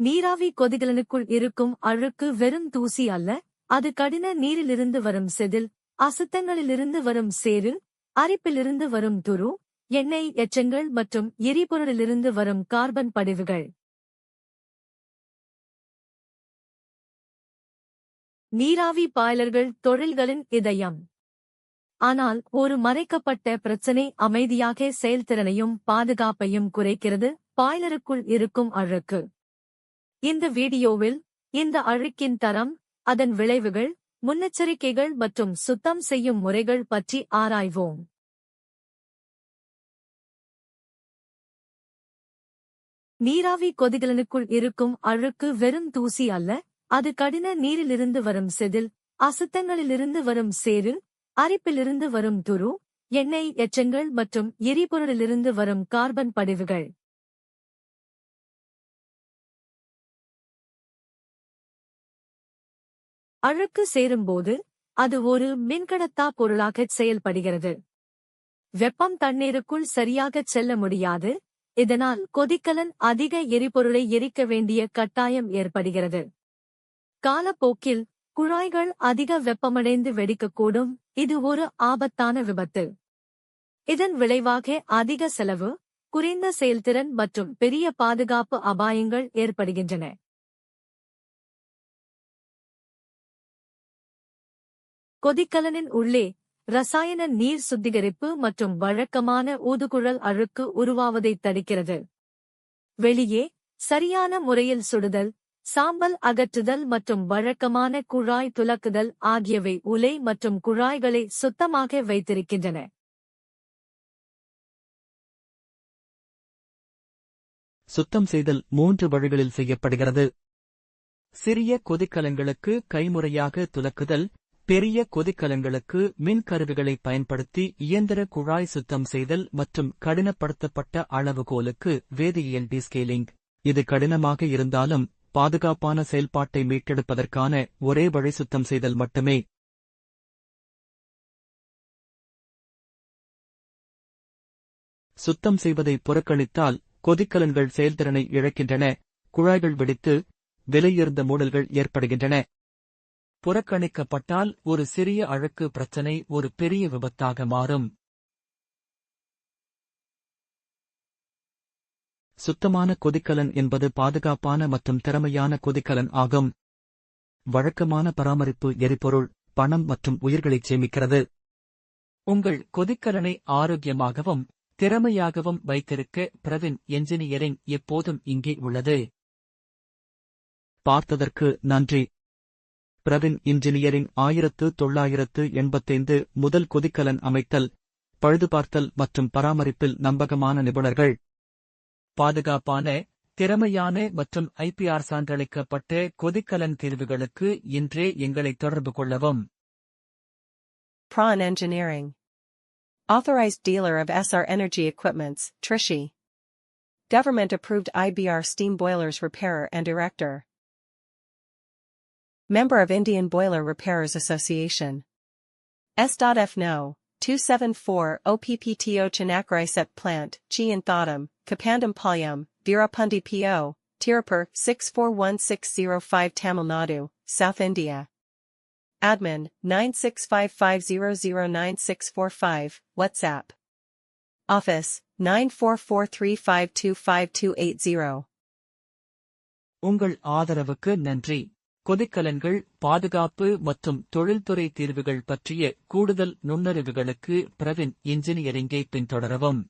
நீராவி கொதிகலனுக்குள் இருக்கும் அழுக்கு வெறும் தூசி அல்ல அது கடின நீரிலிருந்து வரும் செதில் அசுத்தங்களிலிருந்து வரும் சேறு அரிப்பிலிருந்து வரும் துரு எண்ணெய் எச்சங்கள் மற்றும் எரிபொருளிலிருந்து வரும் கார்பன் படிவுகள். நீராவி பாய்லர்கள் தொழில்களின் இதயம். ஆனால் ஒரு மறைக்கப்பட்ட பிரச்சனை அமைதியாக செயல்திறனையும் பாதுகாப்பையும் குறைக்கிறது பாய்லருக்குள் இருக்கும் அழுக்கு. இந்த வீடியோவில் இந்த அழுக்கின் தரம் அதன் விளைவுகள் முன்னெச்சரிக்கைகள் மற்றும் சுத்தம் செய்யும் முறைகள் பற்றி ஆராய்வோம். நீராவி கொதிகலனுக்குள் இருக்கும் அழுக்கு வெறும் தூசி அல்ல அது கடின நீரிலிருந்து வரும் செதில் அசுத்தங்களிலிருந்து வரும் சேறு அரிப்பிலிருந்து வரும் துரு எண்ணெய் எச்சங்கள் மற்றும் எரிபொருளிலிருந்து வரும் கார்பன் படிவுகள். அழுக்கு சேரும்போது அது ஒரு மின்கடத்தா பொருளாகச் செயல்படுகிறது. வெப்பம் தண்ணீருக்குள் சரியாகச் செல்ல முடியாது இதனால் கொதிக்கலன் அதிக எரிபொருளை எரிக்க வேண்டிய கட்டாயம் ஏற்படுகிறது. காலப்போக்கில் குழாய்கள் அதிக வெப்பமடைந்து வெடிக்கக்கூடும் இது ஒரு ஆபத்தான விபத்து. இதன் விளைவாக அதிக செலவு குறைந்த செயல்திறன் மற்றும் பெரிய பாதுகாப்பு அபாயங்கள் ஏற்படுகின்றன. கொதிக்கலனின் உள்ளே ரசாயன நீர் சுத்திகரிப்பு மற்றும் வழக்கமான ஊதுகுழல் அழுக்கு உருவாவதை தடுக்கிறது. வெளியே சரியான முறையில் சுடுதல் சாம்பல் அகற்றுதல் மற்றும் வழக்கமான குழாய் துலக்குதல் ஆகியவை உலை மற்றும் குழாய்களை சுத்தமாக வைத்திருக்கின்றன. சுத்தம் செய்தல் மூன்று வழிகளில் செய்யப்படுகிறது. சிறிய கொதிக்கலன்களுக்கு கைமுறையாக துலக்குதல் பெரிய கொதிக்கலன்களுக்கு மின் கருவிகளை பயன்படுத்தி இயந்திர குழாய் சுத்தம் செய்தல் மற்றும் கடினப்படுத்தப்பட்ட அளவுகோலுக்கு வேதியியல் டிஸ்கேலிங் இது கடினமாக இருந்தாலும் பாதுகாப்பான செயல்பாட்டை மீட்டெடுப்பதற்கான ஒரே வழி சுத்தம் செய்தல் மட்டுமே. சுத்தம் செய்வதை புறக்கணித்தால் கொதிக்கலன்கள் செயல்திறனை இழக்கின்றன குழாய்கள் வெடித்து விலையுயர்ந்த மூடல்கள் ஏற்படுகின்றன. புறக்கணிக்கப்பட்டால் ஒரு சிறிய அழுக்கு பிரச்சனை ஒரு பெரிய விபத்தாக மாறும். சுத்தமான கொதிக்கலன் என்பது பாதுகாப்பான மற்றும் திறமையான கொதிக்கலன் ஆகும். வழக்கமான பராமரிப்பு எரிபொருள் பணம் மற்றும் உயிர்களைச் சேமிக்கிறது. உங்கள் கொதிக்கலனை ஆரோக்கியமாகவும் திறமையாகவும் வைத்திருக்க பிரவின் என்ஜினியரிங் எப்போதும் இங்கே உள்ளது. பார்த்ததற்கு நன்றி. பிரவின் இன்ஜினியரிங் ஆயிரத்து தொள்ளாயிரத்து எண்பத்தைந்து முதல் கொதிக்கலன் அமைத்தல் பழுதுபார்த்தல் மற்றும் பராமரிப்பில் நம்பகமான நிபுணர்கள் பாதுகாப்பான திறமையான மற்றும் ஐபிஆர் சான்றளிக்கப்பட்ட கொதிக்கலன் தீர்வுகளுக்கு இன்றே எங்களை தொடர்பு கொள்ளவும் Prawn Engineering. Authorized dealer of SR Energy Equipments, Trishi. Government approved IBR steam boilers repairer and erector. Member of Indian Boiler Repairers Association. S.F. No. 274 OPPTO Chinakrai Set Plant, Chi and Thodam, Kapandam Palyam, Veerapundi PO, Tirupur 641605 Tamil Nadu, South India. Admin 96550096545, WhatsApp. Office 94435258280. உங்கள் ஆதரவுக்கு நன்றி கொதிக்கலன்கள் பாதுகாப்பு மற்றும் தொழில்துறை தீர்வுகள் பற்றிய கூடுதல் நுண்ணறிவுகளுக்கு பிரவின் இன்ஜினியரிங்கை பின்தொடரவும்.